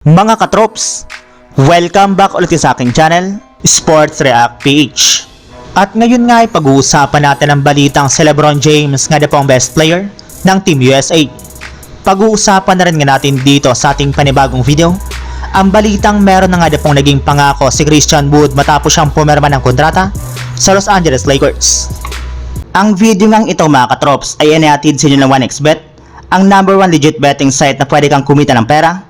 Mga katrops, welcome back ulit sa aking channel, Sports React PH. At ngayon nga ay pag-uusapan natin ang balitang si Lebron James nga na po ang best player ng Team USA. Pag-uusapan na rin nga natin dito sa ating panibagong video, ang balitang meron na nga na pong naging pangako si Christian Wood matapos siyang pumirma ng kontrata sa Los Angeles Lakers. Ang video ngang ito mga katrops ay inihatid sa inyo ng 1xBet, ang number one legit betting site na pwede kang kumita ng pera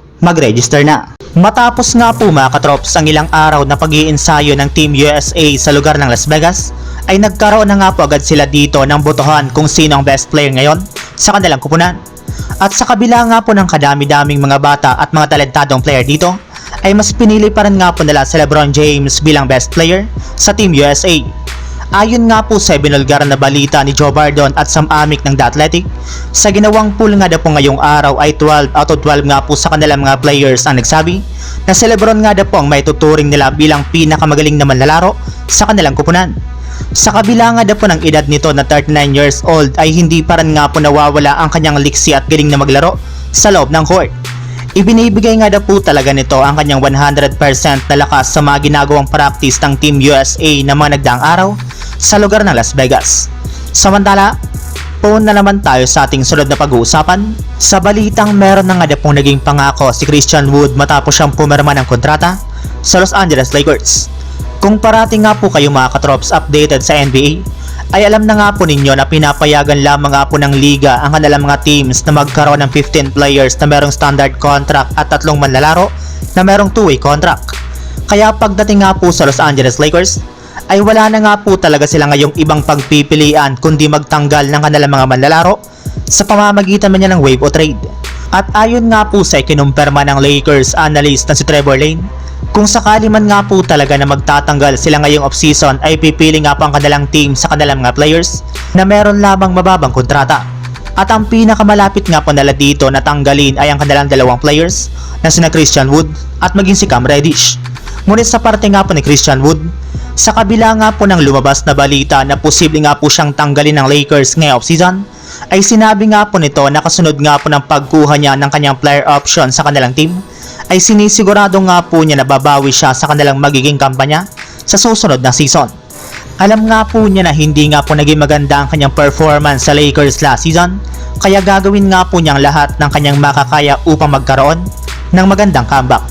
Mag-register na. Matapos nga po mga katrops ang ilang araw na pag iensayo ng Team USA sa lugar ng Las Vegas, ay nagkaroon na nga po agad sila dito ng botohan kung sino ang best player ngayon sa kanilang kupunan. At sa kabila nga po ng kadami-daming mga bata at mga talentadong player dito, ay mas pinili pa rin nga po nila si Lebron James bilang best player sa Team USA. Ayon nga po sa binulgar na balita ni Joe Bardon at Sam Amick ng The Athletic, sa ginawang pool nga po ngayong araw ay 12 out of 12 nga po sa kanilang mga players ang nagsabi na si Lebron nga po ang may tuturing nila bilang pinakamagaling na manlalaro sa kanilang kupunan. Sa kabila nga po ng edad nito na 39 years old ay hindi pa rin nga po nawawala ang kanyang liksi at galing na maglaro sa loob ng court. Ibinibigay nga po talaga nito ang kanyang 100% na lakas sa mga ginagawang practice ng Team USA na mga nagdaang araw sa lugar ng Las Vegas. Samantala, Phone na naman tayo sa ating sunod na pag-uusapan. Sa balitang meron na nga daw pong naging pangako si Christian Wood matapos siyang pumirma ng kontrata sa Los Angeles Lakers. Kung parating nga po kayo mga katrops updated sa NBA, ay alam na nga po ninyo na pinapayagan lamang nga po ng liga ang kanilang mga teams na magkaroon ng 15 players na merong standard contract at tatlong manlalaro na merong two-way contract. Kaya pagdating nga po sa Los Angeles Lakers, ay wala na nga po talaga sila ngayong ibang pagpipilian kundi magtanggal ng kanilang mga manlalaro sa pamamagitan man niya ng wave o trade. At ayon nga po sa ikinumpirma ng Lakers analyst na si Trevor Lane, kung sakali man nga po talaga na magtatanggal sila ngayong offseason ay pipili nga po ang kanilang team sa kanilang mga players na meron lamang mababang kontrata. At ang pinakamalapit nga po nila dito na tanggalin ay ang kanilang dalawang players na sina Christian Wood at maging si Cam Reddish. Ngunit sa parte nga po ni Christian Wood, sa kabila nga po ng lumabas na balita na posible nga po siyang tanggalin ng Lakers ngayong offseason, ay sinabi nga po nito na kasunod nga po ng pagkuha niya ng kanyang player option sa kanilang team, ay sinisigurado nga po niya na babawi siya sa kanilang magiging kampanya sa susunod na season. Alam nga po niya na hindi nga po naging maganda ang kanyang performance sa Lakers last season, kaya gagawin nga po niyang lahat ng kanyang makakaya upang magkaroon ng magandang comeback.